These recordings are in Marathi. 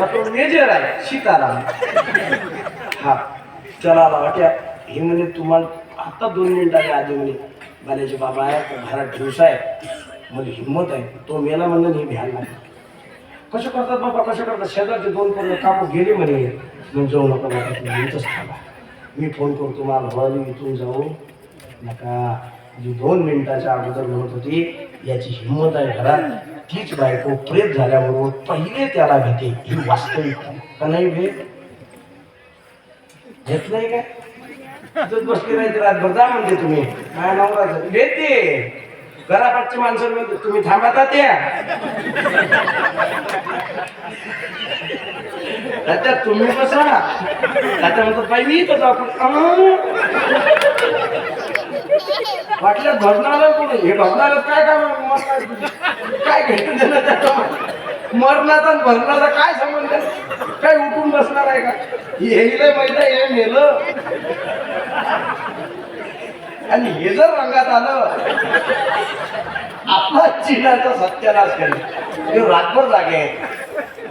का तो मेजर आहे सीताराम हा चला वाट्या. हे म्हणे तुम्हाला आता दोन मिनिटाच्या आधी म्हणे बाल्याचे बाबा आहे तो घरात ठेवसा आहे. मला हिंमत आहे. तो मेला म्हणलं हे भ्यायला लागला कसं करतात बाबा कसं करतात? शेजारचे दोन पोरं कापू गेले म्हणे. मग जाऊ नका बाबा तुम्ही थांबा. मी फोन करतो मला हवाली इथून जाऊ. नका. जी दोन मिनिटाच्या अगोदर म्हणत होती याची हिंमत आहे घरात. तीच बायको प्रेत झाल्याबरोबर पहिले त्याला घेते ही वास्तविक का नाही भेट घेत नाही काय? तिथंच बसली राहायची रातभर. जा म्हणते तुम्ही. काय नवरा भेटते. घरापाठची माणसं म्हणते तुम्ही थांबता त्या. त्याच्यात तुम्ही बसा. त्याच्या म्हणतात बाई मी तर आपण वाटलं भरणार कोणी हे भरणार काय काय काय घेतलं त्यानं त्याचं मरणाचा आणि भरणाचा काय संबंध आहे? काय उठून बसणार आहे का? येईल महिला हे नेलं. आणि हे जर रंगात आलं आपला चिन्हाचा सत्यानाश करेल. हे रातभर जागे आहे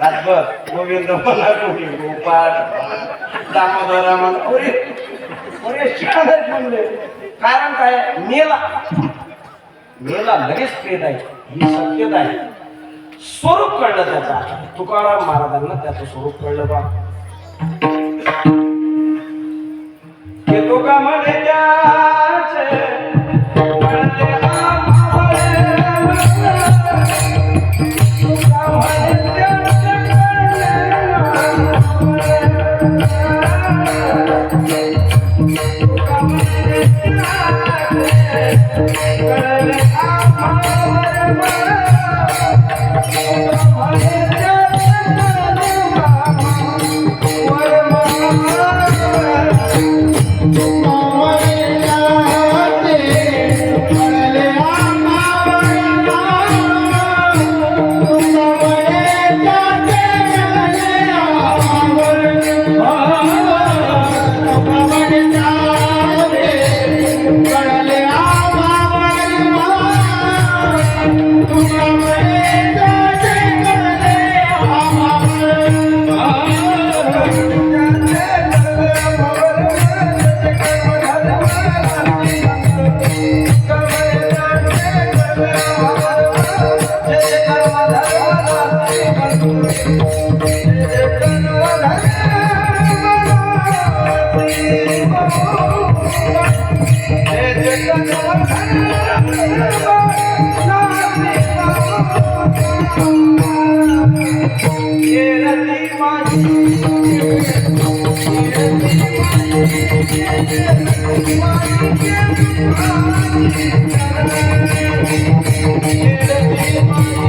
रातभर. गोविंद मला कोणी गोपाळ दामोदर रामन अरे अरे शिकायला म्हणले. कारण काय? मेला. मेला लगेच प्रेत आहे. ही सत्यता आहे. स्वरूप कळलं त्याचा. तुकाराम महाराजांना त्याचं स्वरूप कळलं बा. येतो का म्हणे आम्हाला त्याचे Thank you.